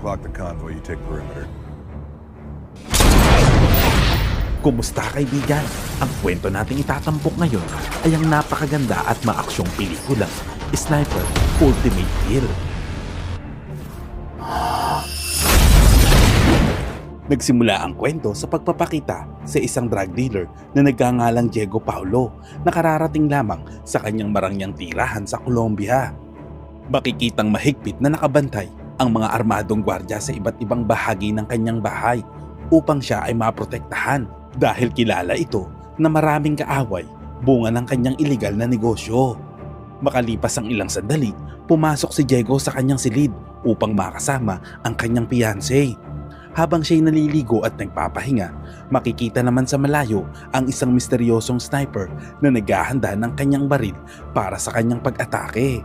Clock the convoy, you take perimeter. Kumusta kaibigan? Ang kwento nating itatampok ngayon ay ang napakaganda at maaksyong pelikula, Sniper Ultimate Kill. Nagsimula ang kwento sa pagpapakita sa isang drug dealer na nagkangalang Diego Paulo na kararating lamang sa kanyang marangyang tirahan sa Colombia. Makikitang mahigpit na nakabantay ang mga armadong gwardya sa iba't ibang bahagi ng kanyang bahay upang siya ay maprotektahan dahil kilala ito na maraming kaaway bunga ng kanyang iligal na negosyo. Makalipas ang ilang sandali, pumasok si Diego sa kanyang silid upang makasama ang kanyang fiancé. Habang siya'y naliligo at nagpapahinga, makikita naman sa malayo ang isang misteryosong sniper na naghahanda ng kanyang baril para sa kanyang pag-atake.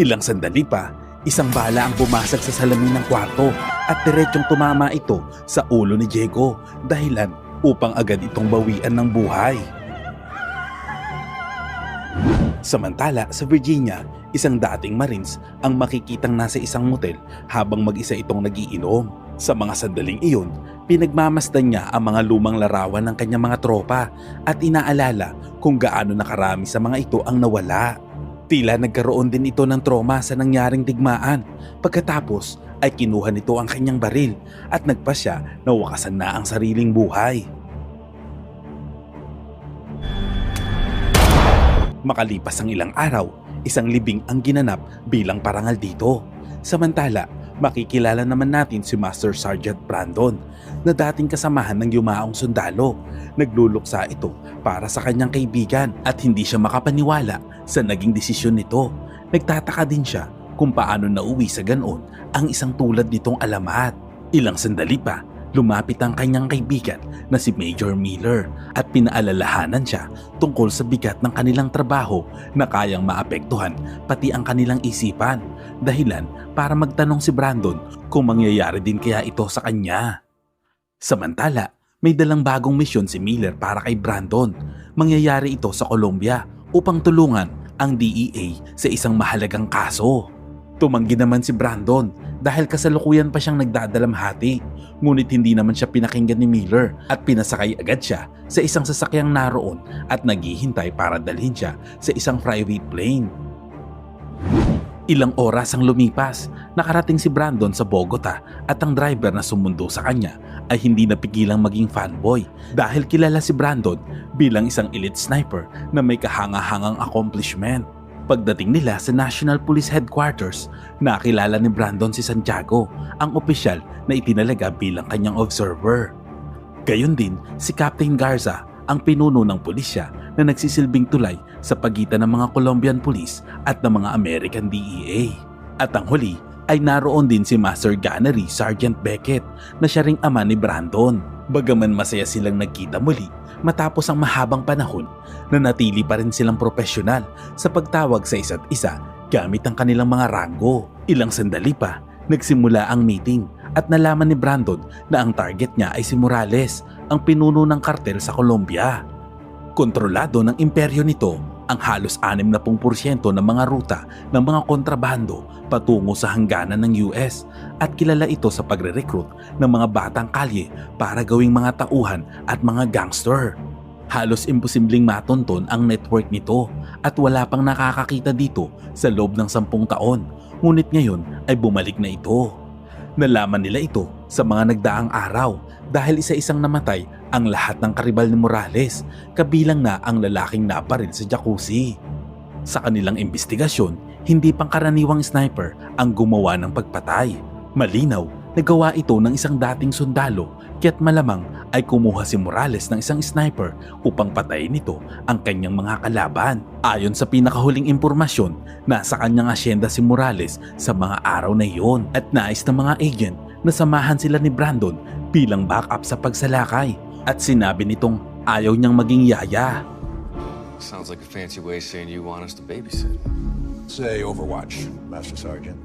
Ilang sandali pa, isang bala ang bumasag sa salamin ng kwarto at diretsyong tumama ito sa ulo ni Diego dahilan upang agad itong bawian ng buhay. Samantala sa Virginia, isang dating Marines ang makikitang nasa isang motel habang mag-isa itong nagiinom. Sa mga sandaling iyon, pinagmamasdan niya ang mga lumang larawan ng kanyang mga tropa at inaalala kung gaano nakarami sa mga ito ang nawala. Tila nagkaroon din ito ng trauma sa nangyaring digmaan. Pagkatapos ay kinuha nito ang kanyang baril at nagpasya na wakasan na ang sariling buhay. Makalipas ang ilang araw, isang libing ang ginanap bilang parangal dito. Samantala, makikilala naman natin si Master Sergeant Brandon na dating kasamahan ng yumaong sundalo. Nagluluksa ito para sa kanyang kaibigan at hindi siya makapaniwala sa naging desisyon nito. Nagtataka din siya kung paano nauwi sa ganoon ang isang tulad nitong alamat. Ilang sandali pa, lumapit ang kanyang kaibigan na si Major Miller at pinaalalahanan siya tungkol sa bigat ng kanilang trabaho na kayang maapektuhan pati ang kanilang isipan dahilan para magtanong si Brandon kung mangyayari din kaya ito sa kanya. Samantala, may dalang bagong misyon si Miller para kay Brandon. Mangyayari ito sa Colombia upang tulungan ang DEA sa isang mahalagang kaso. Tumanggi naman si Brandon dahil kasalukuyan pa siyang nagdadalamhati. Ngunit hindi naman siya pinakinggan ni Miller at pinasakay agad siya sa isang sasakyang naroon at naghihintay para dalhin siya sa isang private plane. Ilang oras ang lumipas, nakarating si Brandon sa Bogota at ang driver na sumundo sa kanya ay hindi napigilang maging fanboy dahil kilala si Brandon bilang isang elite sniper na may kahanga-hangang accomplishment. Pagdating nila sa National Police Headquarters, nakilala ni Brandon si Santiago, ang opisyal na itinalaga bilang kanyang observer. Gayon din si Captain Garza, ang pinuno ng pulisya na nagsisilbing tulay sa pagitan ng mga Colombian Police at ng mga American DEA. At ang huli ay naroon din si Master Gunnery Sergeant Beckett na siya ring ama ni Brandon. Bagaman masaya silang nagkita muli matapos ang mahabang panahon, nanatili pa rin silang profesional sa pagtawag sa isa't isa gamit ang kanilang mga rango. Ilang sandali pa, nagsimula ang meeting at nalaman ni Brandon na ang target niya ay si Morales, ang pinuno ng kartel sa Colombia. Kontrolado ng imperyo nito ang halos 60% ng mga ruta ng mga kontrabando patungo sa hangganan ng US at kilala ito sa pagre-recruit ng mga batang kalye para gawing mga tauhan at mga gangster. Halos imposibleng matonton ang network nito at wala pang nakakakita dito sa loob ng sampung taon ngunit ngayon ay bumalik na ito. Nalaman nila ito sa mga nagdaang araw dahil isa-isang namatay ang lahat ng karibal ni Morales kabilang na ang lalaking naparil sa jacuzzi. Sa kanilang investigasyon, hindi pangkaraniwang sniper ang gumawa ng pagpatay. Malinaw, nagawa ito ng isang dating sundalo kaya't malamang ay kumuha si Morales ng isang sniper upang patayin nito ang kanyang mga kalaban. Ayon sa pinakahuling impormasyon, nasa kanyang asyenda si Morales sa mga araw na iyon at nais ng mga agent na samahan sila ni Brandon bilang backup sa pagsalakay at sinabi nitong ayaw niyang maging yaya. Sounds like a fancy way saying you want us to babysit. Say Overwatch, Master Sergeant.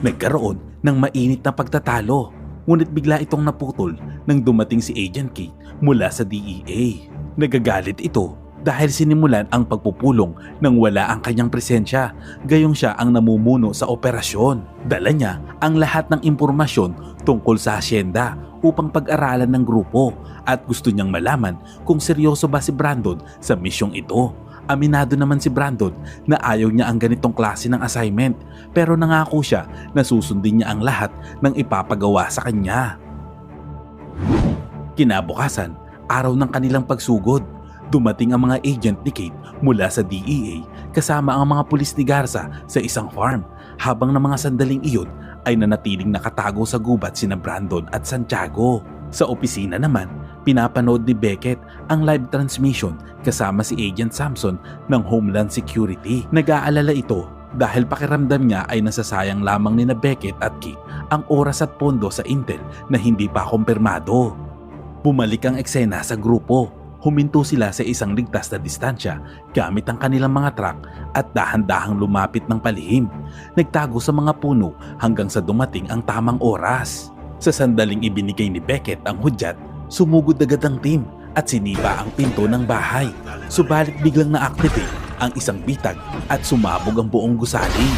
Nagkaroon ng mainit na pagtatalo ngunit bigla itong naputol nang dumating si Agent Kate mula sa DEA. Nagagalit ito dahil sinimulan ang pagpupulong nang wala ang kanyang presensya, gayong siya ang namumuno sa operasyon. Dala niya ang lahat ng impormasyon tungkol sa asyenda upang pag-aralan ng grupo at gusto niyang malaman kung seryoso ba si Brandon sa misyong ito. Aminado naman si Brandon na ayaw niya ang ganitong klase ng assignment pero nangako siya na susundin niya ang lahat ng ipapagawa sa kanya. Kinabukasan, araw ng kanilang pagsugod, dumating ang mga agent ni Kate mula sa DEA kasama ang mga pulis ni Garza sa isang farm habang ng mga sandaling iyon ay nanatiling nakatago sa gubat sina Brandon at Santiago. Sa opisina naman, pinapanood ni Beckett ang live transmission kasama si Agent Samson ng Homeland Security. Nag-aalala ito dahil pakiramdam niya ay nasasayang lamang ni na Beckett at Kate ang oras at pondo sa intel na hindi pa kumpirmado. Bumalik ang eksena sa grupo. Huminto sila sa isang ligtas na distansya gamit ang kanilang mga truck at dahan-dahang lumapit ng palihim. Nagtago sa mga puno hanggang sa dumating ang tamang oras. Sa sandaling ibinigay ni Beckett ang hudyat, sumugod agad ang team at sinipa ang pinto ng bahay. Subalit biglang na-activate ang isang bitag at sumabog ang buong gusali.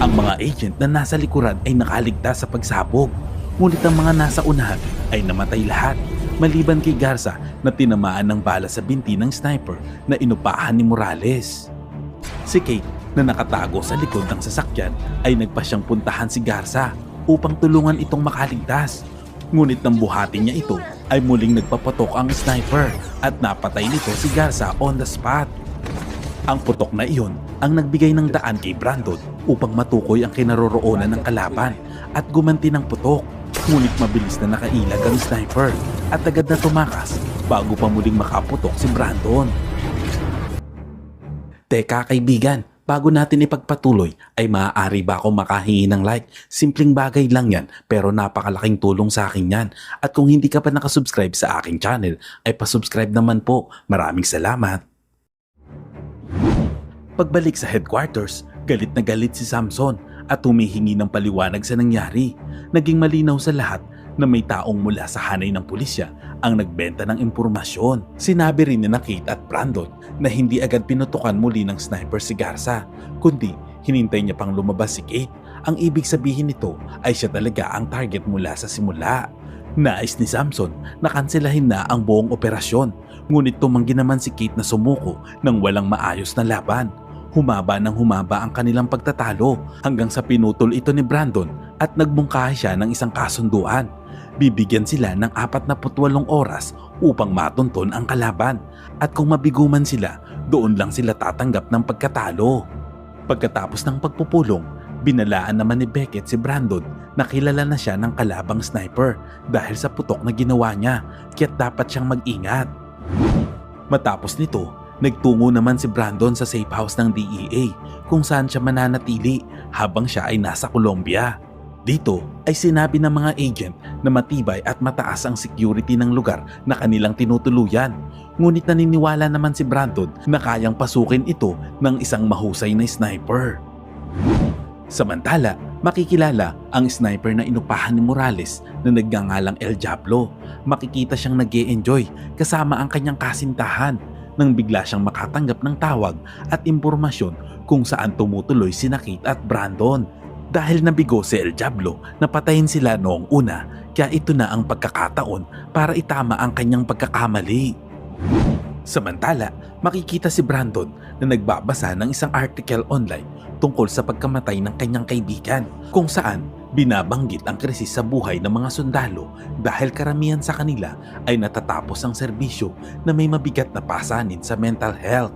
Ang mga agent na nasa likuran ay nakaligtas sa pagsabog. Ngunit ang mga nasa unahan ay namatay lahat. Maliban kay Garza na tinamaan ng bala sa binti ng sniper na inupahan ni Morales. Si Kate na nakatago sa likod ng sasakyan ay nagpa siyang puntahan si Garza upang tulungan itong makaligtas. Ngunit nang buhatin niya ito ay muling nagpapatok ang sniper at napatay nito si Garza on the spot. Ang putok na iyon ang nagbigay ng daan kay Brandon upang matukoy ang kinaroroonan ng kalaban at gumanti ng putok. Ngunit mabilis na nakailag ang sniper at agad na tumakas bago pa muling makaputok si Brandon. Teka kaibigan, bago natin ipagpatuloy ay maaari ba ako makahingi ng like? Simpleng bagay lang yan pero napakalaking tulong sa akin yan. At kung hindi ka pa nakasubscribe sa aking channel ay pasubscribe naman po. Maraming salamat. Pagbalik sa headquarters, galit na galit si Samson at humihingi ng paliwanag sa nangyari. Naging malinaw sa lahat na may taong mula sa hanay ng pulisya ang nagbenta ng impormasyon. Sinabi rin ni na Kate at Brandon na hindi agad pinutukan muli ng sniper si Garza, kundi hinintay niya pang lumabas si Kate. Ang ibig sabihin nito ay siya talaga ang target mula sa simula. Nais ni Samson na kanselahin na ang buong operasyon, ngunit tumanggi naman si Kate na sumuko ng walang maayos na laban. Humaba ng humaba ang kanilang pagtatalo hanggang sa pinutol ito ni Brandon at nagbungkahi siya ng isang kasunduan. Bibigyan sila ng 48 oras upang matunton ang kalaban at kung mabiguman sila, doon lang sila tatanggap ng pagkatalo. Pagkatapos ng pagpupulong, binalaan naman ni Beckett si Brandon na kilala na siya ng kalabang sniper dahil sa putok na ginawa niya kaya't dapat siyang mag-ingat. Matapos nito, nagtungo naman si Brandon sa safe house ng DEA kung saan siya mananatili habang siya ay nasa Colombia. Dito ay sinabi ng mga agent na matibay at mataas ang security ng lugar na kanilang tinutuluyan. Ngunit naniniwala naman si Brandon na kayang pasukin ito ng isang mahusay na sniper. Samantala, makikilala ang sniper na inupahan ni Morales na nagngangalang El Diablo. Makikita siyang nag enjoy kasama ang kanyang kasintahan nang bigla siyang makatanggap ng tawag at impormasyon kung saan tumutuloy si Kate at Brandon. Dahil nabigo si El Diablo na patayin sila noong una, kaya ito na ang pagkakataon para itama ang kanyang pagkakamali. Samantala, makikita si Brandon na nagbabasa ng isang article online tungkol sa pagkamatay ng kanyang kaibigan kung saan binabanggit ang krisis sa buhay ng mga sundalo dahil karamihan sa kanila ay natatapos ang serbisyo na may mabigat na pasanin sa mental health.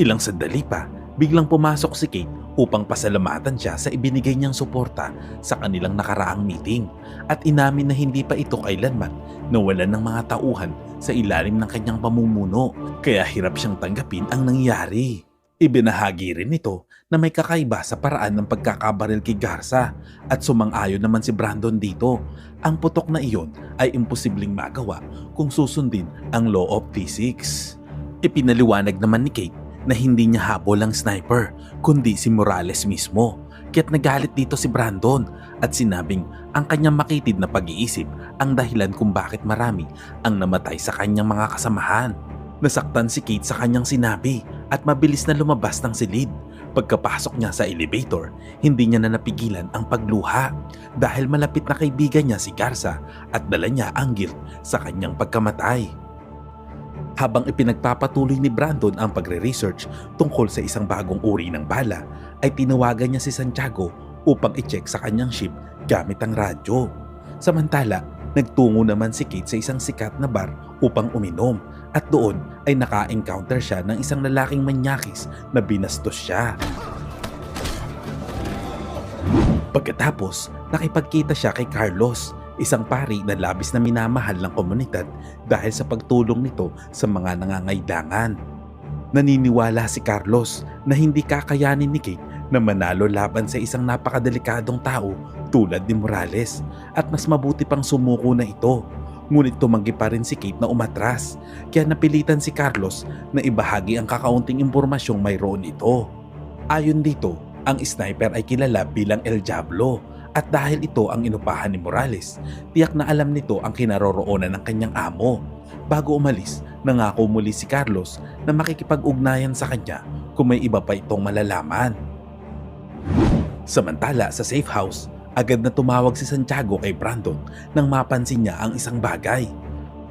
Ilang sandali pa, biglang pumasok si Kate upang pasalamatan siya sa ibinigay niyang suporta sa kanilang nakaraang meeting at inamin na hindi pa ito kailanman nawalan ng mga tauhan sa ilalim ng kanyang pamumuno kaya hirap siyang tanggapin ang nangyari. Ibinahagi rin nito na may kakaiba sa paraan ng pagkakabaril kay Garza at sumang-ayon naman si Brandon dito. Ang putok na iyon ay imposibleng magawa kung susundin ang law of physics. Ipinaliwanag naman ni Kate na hindi niya habol ang sniper kundi si Morales mismo. Kaya't nagalit dito si Brandon at sinabing ang kanyang makitid na pag-iisip ang dahilan kung bakit marami ang namatay sa kanyang mga kasamahan. Nasaktan si Kate sa kanyang sinabi at mabilis na lumabas ng silid. Pagkapasok niya sa elevator, hindi niya na napigilan ang pagluha dahil malapit na kaibigan niya si Garza at dala niya ang guilt sa kanyang pagkamatay. Habang ipinagpapatuloy ni Brandon ang pagre-research tungkol sa isang bagong uri ng bala, ay tinawagan niya si Santiago upang i-check sa kanyang ship gamit ang radyo. Samantala, nagtungo naman si Kate sa isang sikat na bar upang uminom at doon ay naka-encounter siya ng isang lalaking manyakis na binastos siya. Pagkatapos, nakipagkita siya kay Carlos, isang pari na labis na minamahal ng komunidad dahil sa pagtulong nito sa mga nangangailangan. Naniniwala si Carlos na hindi kakayanin ni Kate na manalo laban sa isang napakadelikadong tao tulad ni Morales at mas mabuti pang sumuko na ito. Ngunit tumanggi pa rin si Kate na umatras kaya napilitan si Carlos na ibahagi ang kakaunting impormasyong mayroon ito. Ayon dito, ang sniper ay kilala bilang El Diablo at dahil ito ang inupahan ni Morales, tiyak na alam nito ang kinaroroonan ng kanyang amo. Bago umalis, nangako muli si Carlos na makikipag-ugnayan sa kanya kung may iba pa itong malalaman. Samantala sa safe house, agad na tumawag si Santiago kay Brandon nang mapansin niya ang isang bagay.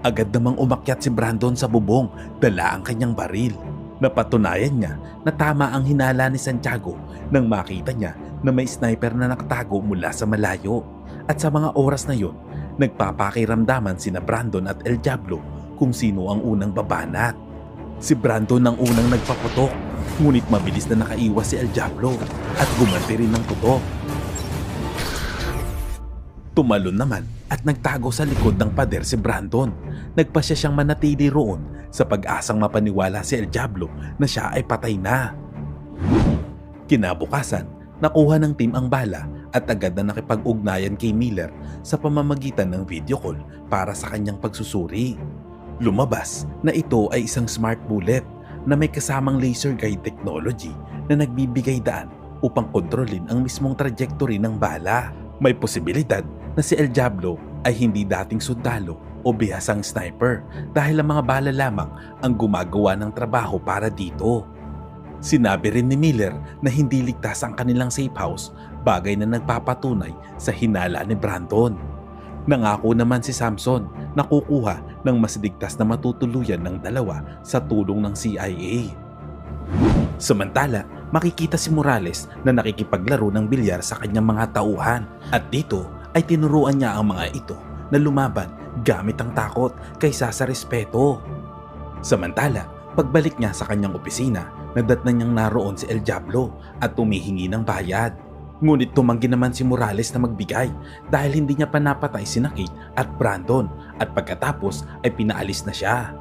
Agad namang umakyat si Brandon sa bubong, dala ang kanyang baril. Napatunayan niya na tama ang hinala ni Santiago nang makita niya na may sniper na nakatago mula sa malayo. At sa mga oras na yon, nagpapakiramdaman sina Brandon at El Diablo kung sino ang unang babanat. Si Brandon ang unang nagpaputok, ngunit mabilis na nakaiwas si El Diablo at gumanti rin ng putok. Tumalon naman at nagtago sa likod ng pader si Brandon. Nagpasya siyang manatili roon sa pag-asang mapaniwala si El Diablo na siya ay patay na. Kinabukasan, nakuha ng team ang bala at agad na nakipag-ugnayan kay Miller sa pamamagitan ng video call para sa kanyang pagsusuri. Lumabas na ito ay isang smart bullet na may kasamang laser guide technology na nagbibigay daan upang kontrolin ang mismong trajectory ng bala. May posibilidad na si El Diablo ay hindi dating sundalo o bihasang sniper dahil ang mga bala lamang ang gumagawa ng trabaho para dito. Sinabi rin ni Miller na hindi ligtas ang kanilang safe house, bagay na nagpapatunay sa hinala ni Brandon. Nangako naman si Samson na kukuha ng mas ligtas na matutuluyan ng dalawa sa tulong ng CIA. Samantala, makikita si Morales na nakikipaglaro ng bilyar sa kanyang mga tauhan at dito ay tinuruan niya ang mga ito na lumaban gamit ang takot kaysa sa respeto. Samantala, pagbalik niya sa kanyang opisina, nadatnan niyang naroon si El Diablo at tumihingi ng bayad. Ngunit tumanggi naman si Morales na magbigay dahil hindi niya pa napatay si Kate at Brandon at pagkatapos ay pinaalis na siya.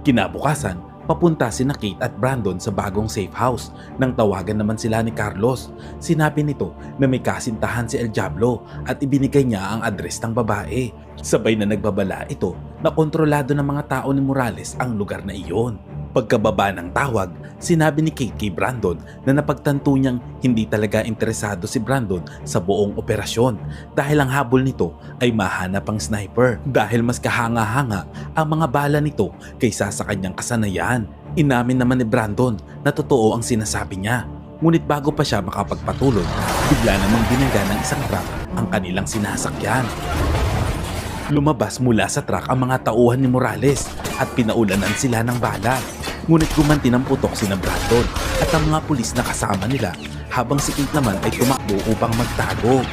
Kinabukasan, papunta si Kate at Brandon sa bagong safe house nang tawagan naman sila ni Carlos. Sinabi nito na may kasintahan si El Diablo at ibinigay niya ang address ng babae. Sabay na nagbabala ito na kontrolado ng mga tao ni Morales ang lugar na iyon. Pagkababa ng tawag, sinabi ni Kate kay Brandon na napagtanto niyang hindi talaga interesado si Brandon sa buong operasyon dahil ang habol nito ay mahanap ang sniper dahil mas kahanga-hanga ang mga bala nito kaysa sa kanyang kasanayan. Inamin naman ni Brandon na totoo ang sinasabi niya. Ngunit bago pa siya makapagpatuloy, bigla namang binangga ng isang truck ang kanilang sinasakyan. Lumabas mula sa truck ang mga tauhan ni Morales at pinaulanan sila ng bala. Ngunit gumanti ng putok si na Brandon at ang mga pulis na kasama nila habang si Kate naman ay tumakbo upang magtago.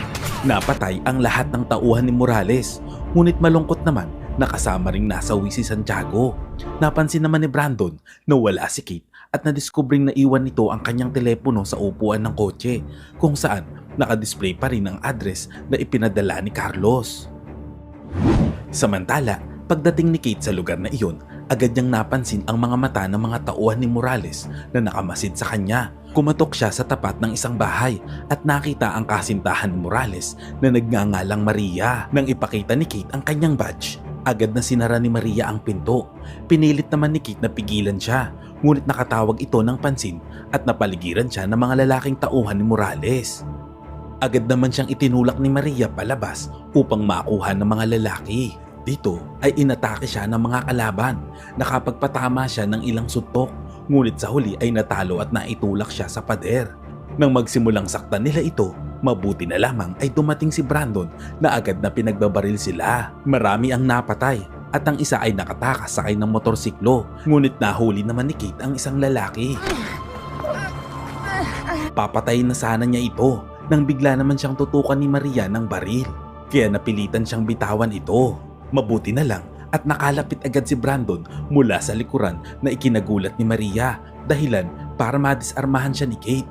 Napatay ang lahat ng tauhan ni Morales. Ngunit malungkot naman na kasama ring nasawi si Santiago. Napansin naman ni Brandon na wala si Kate at nadiskubring na iwan nito ang kanyang telepono sa upuan ng kotse kung saan nakadisplay pa rin ang address na ipinadala ni Carlos. Samantala, pagdating ni Kate sa lugar na iyon, agad niyang napansin ang mga mata ng mga tauhan ni Morales na nakamasid sa kanya. Kumatok siya sa tapat ng isang bahay at nakita ang kasintahan ni Morales na nagngangalang Maria. Nang ipakita ni Kate ang kanyang badge, Agad na sinara ni Maria ang pinto. Pinilit naman ni Kate na pigilan siya, ngunit nakatawag ito ng pansin at napaligiran siya ng mga lalaking tauhan ni Morales. Agad naman siyang itinulak ni Maria palabas upang makuha ng mga lalaki. Dito ay inatake siya ng mga kalaban. Nakapagpatama siya ng ilang suntok, ngunit sa huli ay natalo at naitulak siya sa pader. Nang magsimulang saktan nila ito, mabuti na lamang ay dumating si Brandon na agad na pinagbabaril sila. Marami ang napatay at ang isa ay nakatakas sakay ng motorsiklo. Ngunit nahuli naman ni Kate ang isang lalaki. Papatayin na sana niya ito nang bigla naman siyang tutukan ni Maria ng baril. Kaya napilitan siyang bitawan ito. Mabuti na lang at nakalapit agad si Brandon mula sa likuran na ikinagulat ni Maria dahilan para madisarmahan siya ni Kate.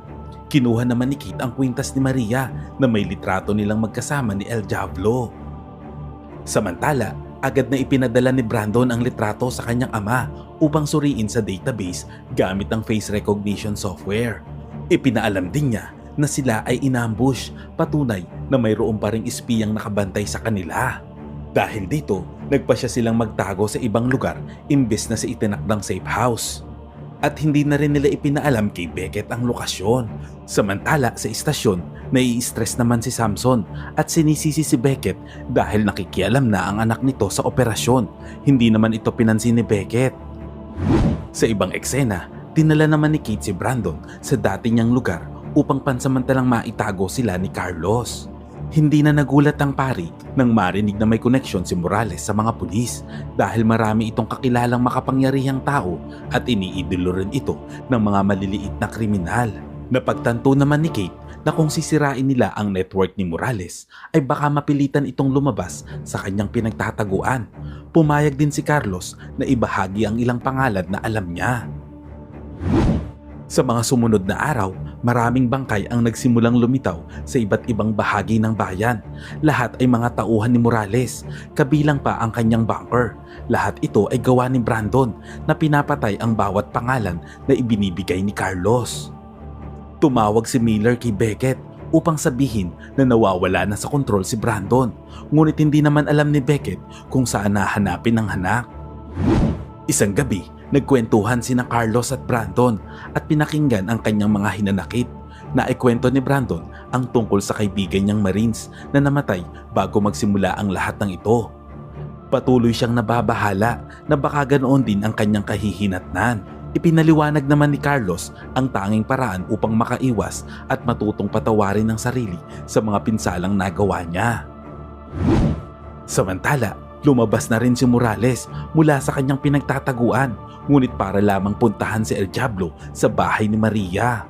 Kinuha naman ni Kate ang kwintas ni Maria na may litrato nilang magkasama ni El Diablo. Samantala, agad na ipinadala ni Brandon ang litrato sa kanyang ama upang suriin sa database gamit ang face recognition software. Ipinaalam din niya na sila ay inambush, patunay na mayroon pa ring espiyang nakabantay sa kanila. Dahil dito, nagpa siya silang magtago sa ibang lugar imbes na sa itinakdang safe house. At hindi na rin nila ipinaalam kay Beckett ang lokasyon. Samantala sa istasyon, nai-stress naman si Samson at sinisisi si Beckett dahil nakikialam na ang anak nito sa operasyon. Hindi naman ito pinansin ni Beckett. Sa ibang eksena, dinala naman ni Kate si Brandon sa dati niyang lugar upang pansamantalang maitago sila ni Carlos. Hindi na nagulat ang pari nang marinig na may koneksyon si Morales sa mga pulis dahil marami itong kakilalang makapangyarihang tao at iniidolo rin ito ng mga maliliit na kriminal. Napagtanto naman ni Kate na kung sisirain nila ang network ni Morales ay baka mapilitan itong lumabas sa kanyang pinagtataguan. Pumayag din si Carlos na ibahagi ang ilang pangalan na alam niya. Sa mga sumunod na araw, maraming bangkay ang nagsimulang lumitaw sa iba't ibang bahagi ng bayan. Lahat ay mga tauhan ni Morales, kabilang pa ang kanyang bunker. Lahat ito ay gawa ni Brandon na pinapatay ang bawat pangalan na ibinibigay ni Carlos. Tumawag si Miller kay Beckett upang sabihin na nawawala na sa kontrol si Brandon. Ngunit hindi naman alam ni Beckett kung saan nahanapin ang hanak. Isang gabi, nagkwentuhan sina Carlos at Brandon at pinakinggan ang kanyang mga hinanakit. Naikwento ni Brandon ang tungkol sa kaibigan niyang Marines na namatay bago magsimula ang lahat ng ito. Patuloy siyang nababahala na baka ganoon din ang kanyang kahihinatnan. Ipinaliwanag naman ni Carlos ang tanging paraan upang makaiwas at matutong patawarin ng sarili sa mga pinsalang nagawa niya. Samantala, lumabas na rin si Morales mula sa kanyang pinagtataguan ngunit para lamang puntahan si El Diablo sa bahay ni Maria.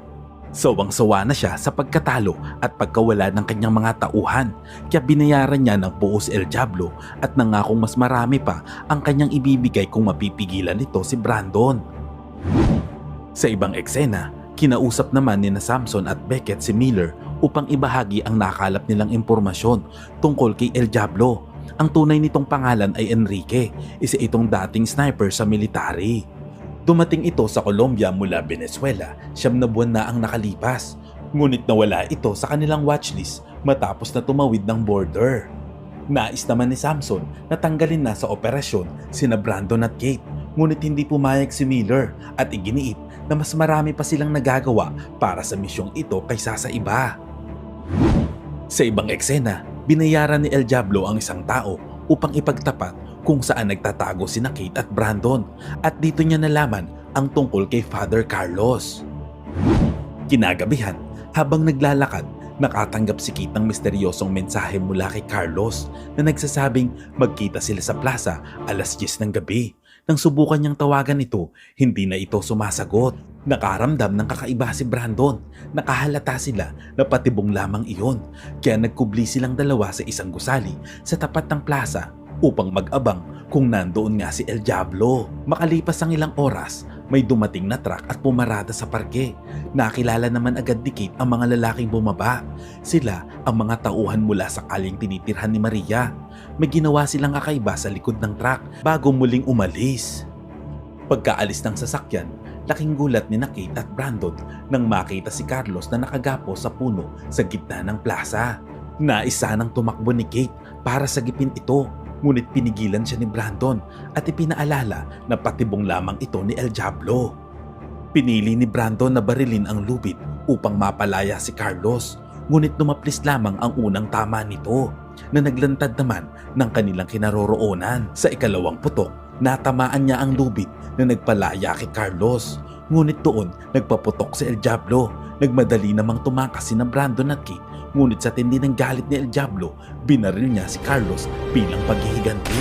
Sawang-sawa na siya sa pagkatalo at pagkawala ng kanyang mga tauhan kaya binayaran niya ng buo si El Diablo at nangakong mas marami pa ang kanyang ibibigay kung mapipigilan nito si Brandon. Sa ibang eksena, kinausap naman ni na Samson at Beckett si Miller upang ibahagi ang nakalap nilang impormasyon tungkol kay El Diablo. Ang tunay nitong pangalan ay Enrique, isa itong dating sniper sa military. Dumating ito sa Colombia mula Venezuela, siyam na buwan na ang nakalipas. Ngunit nawala ito sa kanilang watchlist matapos na tumawid ng border. Nais naman ni Samson na tanggalin na sa operasyon sina Brandon at Kate ngunit hindi pumayag si Miller at iginiit na mas marami pa silang nagagawa para sa misyong ito kaysa sa iba. Sa ibang eksena, binayaran ni El Diablo ang isang tao upang ipagtapat kung saan nagtatago sina Kate at Brandon at dito niya nalaman ang tungkol kay Father Carlos. Kinagabihan, habang naglalakad, nakatanggap si Kate ng misteryosong mensahe mula kay Carlos na nagsasabing magkita sila sa plaza alas 10 ng gabi. Nang subukan niyang tawagan ito, hindi na ito sumasagot. Nakaramdam ng kakaiba si Brandon. Nakahalata sila na patibong lamang iyon. Kaya nagkubli silang dalawa sa isang gusali sa tapat ng plaza upang mag-abang kung nandoon nga si El Diablo. Makalipas ang ilang oras, may dumating na truck at pumarada sa parke. Nakilala naman agad ni Kate ang mga lalaking bumaba. Sila ang mga tauhan mula sa kaling tinitirhan ni Maria. May ginawa silang kakaiba sa likod ng truck bago muling umalis. Pagkaalis ng sasakyan, laking gulat ni na Kate at Brandon nang makita si Carlos na nakagapo sa puno sa gitna ng plaza. Naisa nang tumakbo ni Kate para sagipin ito ngunit pinigilan siya ni Brandon at ipinaalala na patibong lamang ito ni El Diablo. Pinili ni Brandon na barilin ang lubid upang mapalaya si Carlos ngunit lumaplis lamang ang unang tama nito na naglantad naman ng kanilang kinaroroonan. Sa ikalawang putok, natamaan niya ang lubid na nagpalaya kay Carlos. Ngunit doon, nagpaputok si El Diablo. Nagmadali namang tumakas si na Brandon at Kate. Ngunit sa tindi ng galit ni El Diablo, binaril niya si Carlos bilang paghihiganti.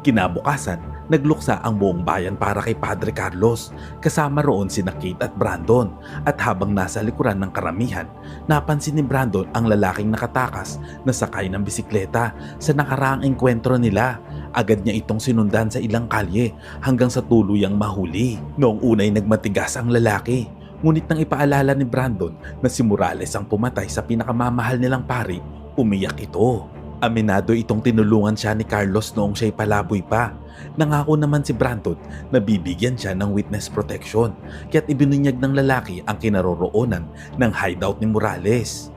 Kinabukasan, nagluksa ang buong bayan para kay Padre Carlos. Kasama roon si Kate at Brandon. At habang nasa likuran ng karamihan, napansin ni Brandon ang lalaking nakatakas na sakay ng bisikleta sa nakaraang engkwentro nila. Agad niya itong sinundan sa ilang kalye hanggang sa tuluyang mahuli. Noong unay nagmatigas ang lalaki. Ngunit nang ipaalala ni Brandon na si Morales ang pumatay sa pinakamamahal nilang pari, umiyak ito. Aminado itong tinulungan siya ni Carlos noong siya'y palaboy pa. Nangako naman si Brandon na bibigyan siya ng witness protection kaya't ibinunyag ng lalaki ang kinaroroonan ng hideout ni Morales.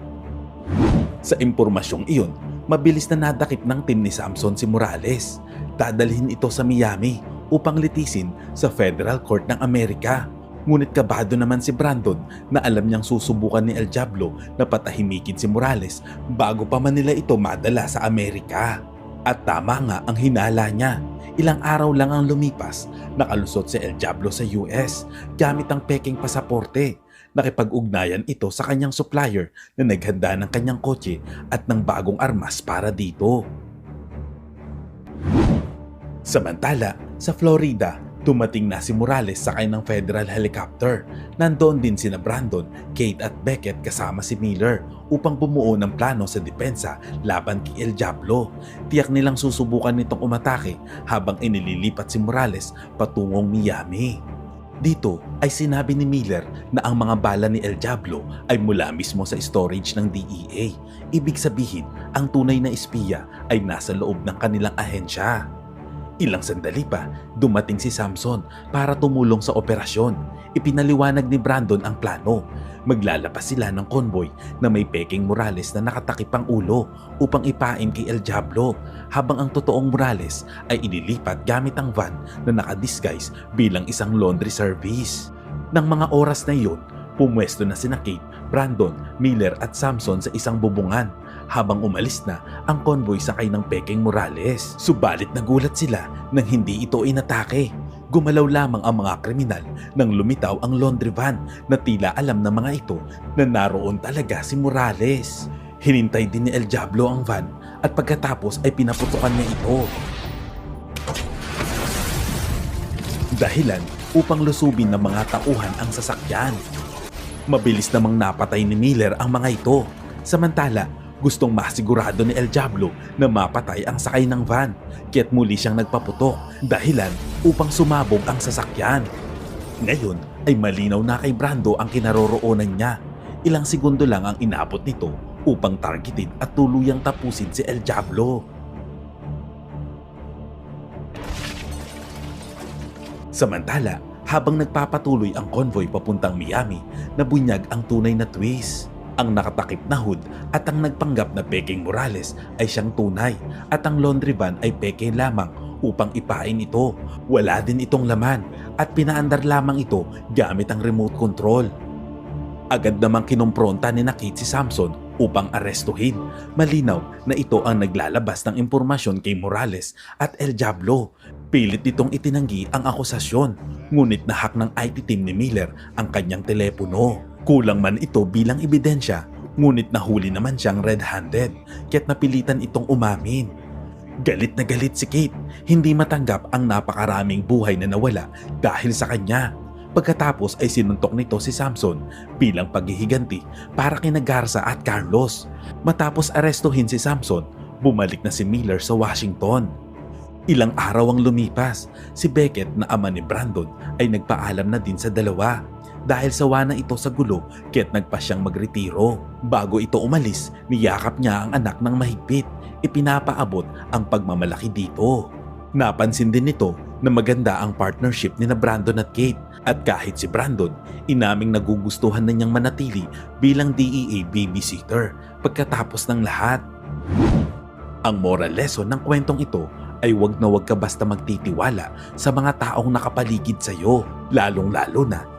Sa impormasyong iyon, mabilis na nadakip ng team ni Samson si Morales. Dadalhin ito sa Miami upang litisin sa Federal Court ng Amerika. Ngunit kabado naman si Brandon na alam niyang susubukan ni El Diablo na patahimikin si Morales bago pa man nila ito madala sa Amerika. At tama nga ang hinala niya. Ilang araw lang ang lumipas, nakalusot si El Diablo sa US gamit ang peking pasaporte. Nakipag-ugnayan ito sa kanyang supplier na naghanda ng kanyang kotse at ng bagong armas para dito. Samantala, sa Florida, dumating na si Morales sakay ng federal helicopter. Nandoon din sina Brandon, Kate at Beckett kasama si Miller upang bumuo ng plano sa depensa laban kay El Diablo. Tiyak nilang susubukan nitong umatake habang inililipat si Morales patungong Miami. Dito ay sinabi ni Miller na ang mga bala ni El Diablo ay mula mismo sa storage ng DEA. Ibig sabihin, ang tunay na espiya ay nasa loob ng kanilang ahensya. Ilang sandali pa, dumating si Samson para tumulong sa operasyon. Ipinaliwanag ni Brandon ang plano. Maglalapas sila ng convoy na may peking Morales na nakatakip ang ulo upang ipain kay El Diablo habang ang totoong Morales ay inilipat gamit ang van na nakadisguise bilang isang laundry service. Nang mga oras na iyon, pumwesto na sina Kate, Brandon, Miller at Samson sa isang bubungan habang umalis na ang convoy sakay ng Peking Morales. Subalit nagulat sila nang hindi ito inatake. Gumalaw lamang ang mga kriminal nang lumitaw ang laundry van na tila alam ng mga ito na naroon talaga si Morales. Hinintay din ni El Diablo ang van at pagkatapos ay pinaputukan niya ito. Dahilan upang lusubin ng mga tauhan ang sasakyan. Mabilis namang napatay ni Miller ang mga ito. Samantala, gustong masigurado ni El Diablo na mapatay ang sakay ng van. Kaya't muli siyang nagpaputok dahilan upang sumabog ang sasakyan. Ngayon ay malinaw na kay Brando ang kinaroroonan niya. Ilang segundo lang ang inabot nito upang targetin at tuluyang tapusin si El Diablo. Samantala, habang nagpapatuloy ang convoy papuntang Miami, nabunyag ang tunay na twist. Ang nakatakip na hood at ang nagpanggap na Peking Morales ay siyang tunay at ang laundry van ay peke lamang upang ipain ito. Wala din itong laman at pinaandar lamang ito gamit ang remote control. Agad namang kinumpronta ni Nakit si Samson upang arestuhin. Malinaw na ito ang naglalabas ng impormasyon kay Morales at El Diablo. Pilit nitong itinanggi ang akusasyon, ngunit nahak ng IT team ni Miller ang kanyang telepono. Kulang man ito bilang ebidensya, ngunit nahuli naman siyang red-handed, kaya't napilitan itong umamin. Galit na galit si Kate, hindi matanggap ang napakaraming buhay na nawala dahil sa kanya. Pagkatapos ay sinuntok nito si Samson bilang paghihiganti para kina Garza at Carlos. Matapos arestuhin si Samson, bumalik na si Miller sa Washington. Ilang araw ang lumipas, si Beckett na ama ni Brandon ay nagpaalam na din sa dalawa dahil sawa na ito sa gulo kaya't nagpa siyang magretiro. Bago ito umalis, niyakap niya ang anak ng mahigpit. Ipinapaabot ang pagmamalaki dito. Napansin din nito na maganda ang partnership ni na Brandon at Kate at kahit si Brandon, inaming nagugustuhan na niyang manatili bilang DEA babysitter pagkatapos ng lahat. Ang moral lesson ng kwentong ito ay wag na wag ka basta magtitiwala sa mga taong nakapaligid sa iyo, lalong-lalo na